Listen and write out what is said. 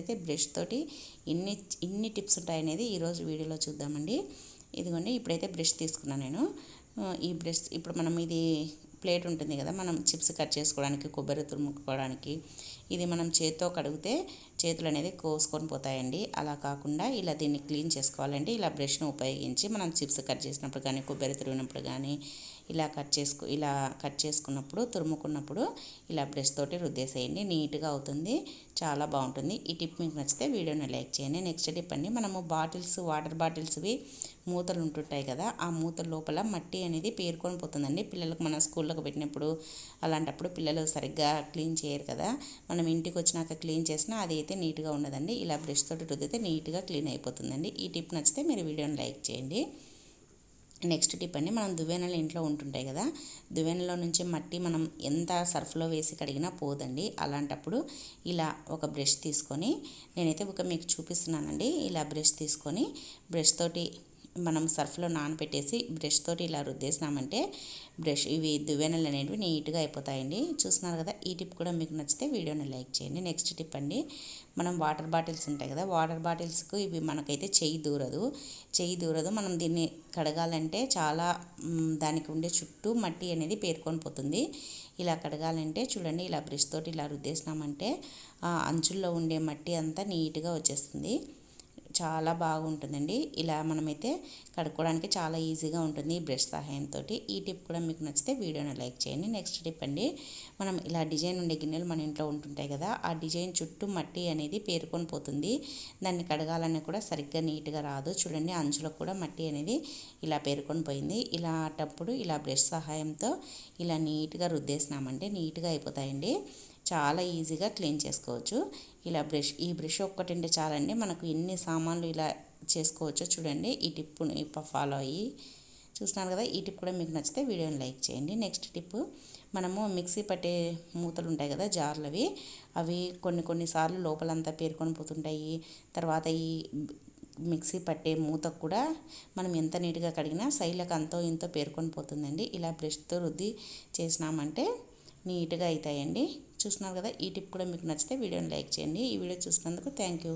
అయితే బ్రష్ తోటి ఇన్ని ఇన్ని టిప్స్ ఉంటాయనేది ఈరోజు వీడియోలో చూద్దామండి. ఇదిగోండి ఇప్పుడైతే బ్రష్ తీసుకున్నాను నేను. ఈ బ్రష్ ఇప్పుడు మనం ఇది ప్లేట్ ఉంటుంది కదా మనం చిప్స్ కట్ చేసుకోవడానికి కొబ్బరి తురుముకోవడానికి ఇది మనం చేతితో కడిగితే చేతులు అనేది కోసుకొని పోతాయండి. అలా కాకుండా ఇలా దీన్ని క్లీన్ చేసుకోవాలండి. ఇలా బ్రష్ను ఉపయోగించి మనం చిప్స్ కట్ చేసినప్పుడు కానీ కొబ్బరి తిరిగినప్పుడు కానీ ఇలా కట్ చేసుకు ఇలా కట్ చేసుకున్నప్పుడు తురుముకున్నప్పుడు ఇలా బ్రష్ తోటి రుద్దేసేయండి. నీట్గా అవుతుంది. చాలా బాగుంటుంది. ఈ టిప్ మీకు నచ్చితే వీడియోని లైక్ చేయండి. నెక్స్ట్ టిప్ అండి మనము బాటిల్స్ వాటర్ బాటిల్స్వి మూతలు ఉంటుంటాయి కదా ఆ మూత లోపల మట్టి అనేది పేరుకొని పోతుందండి. పిల్లలకు మన స్కూల్లోకి పెట్టినప్పుడు అలాంటప్పుడు పిల్లలు సరిగ్గా క్లీన్ చేయరు కదా. మనం ఇంటికి వచ్చినాక క్లీన్ చేసినా అది అయితే నీట్గా ఉండదండి ఇలా బ్రష్ తోటి రుద్దితే నీట్గా క్లీన్ అయిపోతుందండి. ఈ టిప్ నచ్చితే మీరు వీడియోని లైక్ చేయండి. నెక్స్ట్ టిప్ అండి మనం దువ్వెనలు ఇంట్లో ఉంటుంటాయి కదా దువ్వెనలో నుంచి మట్టి మనం ఎంత సర్ఫ్లో వేసి కడిగినా పోదండి. అలాంటప్పుడు ఇలా ఒక బ్రష్ తీసుకొని నేనైతే ఒక మీకు చూపిస్తున్నానండి. ఇలా బ్రష్ తీసుకొని బ్రష్ తోటి మనం సర్ఫ్లో నానబెట్టేసి బ్రష్ తోటి ఇలా రుద్దేసినామంటే బ్రష్ ఇవి దువ్వెనలు అనేవి నీట్గా అయిపోతాయండి. చూస్తున్నారు కదా ఈ టిప్ కూడా మీకు నచ్చితే వీడియోని లైక్ చేయండి. నెక్స్ట్ టిప్ అండి మనం వాటర్ బాటిల్స్ ఉంటాయి కదా వాటర్ బాటిల్స్కు ఇవి మనకైతే చెయ్యి దూరదు. చెయ్యి దూరదు మనం దీన్ని కడగాలంటే చాలా దానికి ఉండే చుట్టూ మట్టి అనేది పేర్కొని పోతుంది. ఇలా కడగాలంటే చూడండి ఇలా బ్రష్ తోటి ఇలా రుద్దేసినామంటే అంచుల్లో ఉండే మట్టి అంతా నీట్గా వచ్చేస్తుంది. చాలా బాగుంటుందండి. ఇలా మనమైతే కడుక్కోవడానికి చాలా ఈజీగా ఉంటుంది ఈ బ్రష్ సహాయంతో ఈ టిప్ కూడా మీకు నచ్చితే వీడియోని లైక్ చేయండి. నెక్స్ట్ టిప్ అండి మనం ఇలా డిజైన్ ఉండే గిన్నెలు మన ఇంట్లో ఉంటుంటాయి కదా ఆ డిజైన్ చుట్టూ మట్టి అనేది పేరుకొని పోతుంది. దాన్ని కడగాలని కూడా సరిగ్గా నీట్గా రాదు. చూడండి అంచులో కూడా మట్టి అనేది ఇలా పేరుకొని పోయింది. ఇలాంటప్పుడు ఇలా బ్రష్ సహాయంతో ఇలా నీట్గా రుద్దేసినామంటే నీట్గా అయిపోతాయండి. చాలా ఈజీగా క్లీన్ చేసుకోవచ్చు. ఇలా బ్రష్ ఈ బ్రష్ ఒక్కటింటే చాలండి. మనకు ఎన్ని సామాన్లు ఇలా చేసుకోవచ్చో చూడండి. ఈ టిప్పుని ఫాలో అయ్యి చూస్తున్నాను కదా ఈ టిప్ కూడా మీకు నచ్చితే వీడియోని లైక్ చేయండి. నెక్స్ట్ టిప్ మనము మిక్సీ పట్టే మూతలు ఉంటాయి కదా జార్లవి. అవి కొన్ని కొన్నిసార్లు లోపలంతా పేరుకొని పోతుంటాయి. తర్వాత ఈ మిక్సీ పట్టే మూతకు కూడా మనం ఎంత నీట్గా కడిగినా సైడ్లకు అంతో ఇంతో పేరుకొని పోతుందండి. ఇలా బ్రష్తో రుద్ది చేసినామంటే నీట్గా అవుతాయండి చూస్తున్నారు కదా ఈ టిప్ కూడా మీకు నచ్చితే వీడియోని లైక్ చేయండి. ఈ వీడియో చూసినందుకు థ్యాంక్ యూ.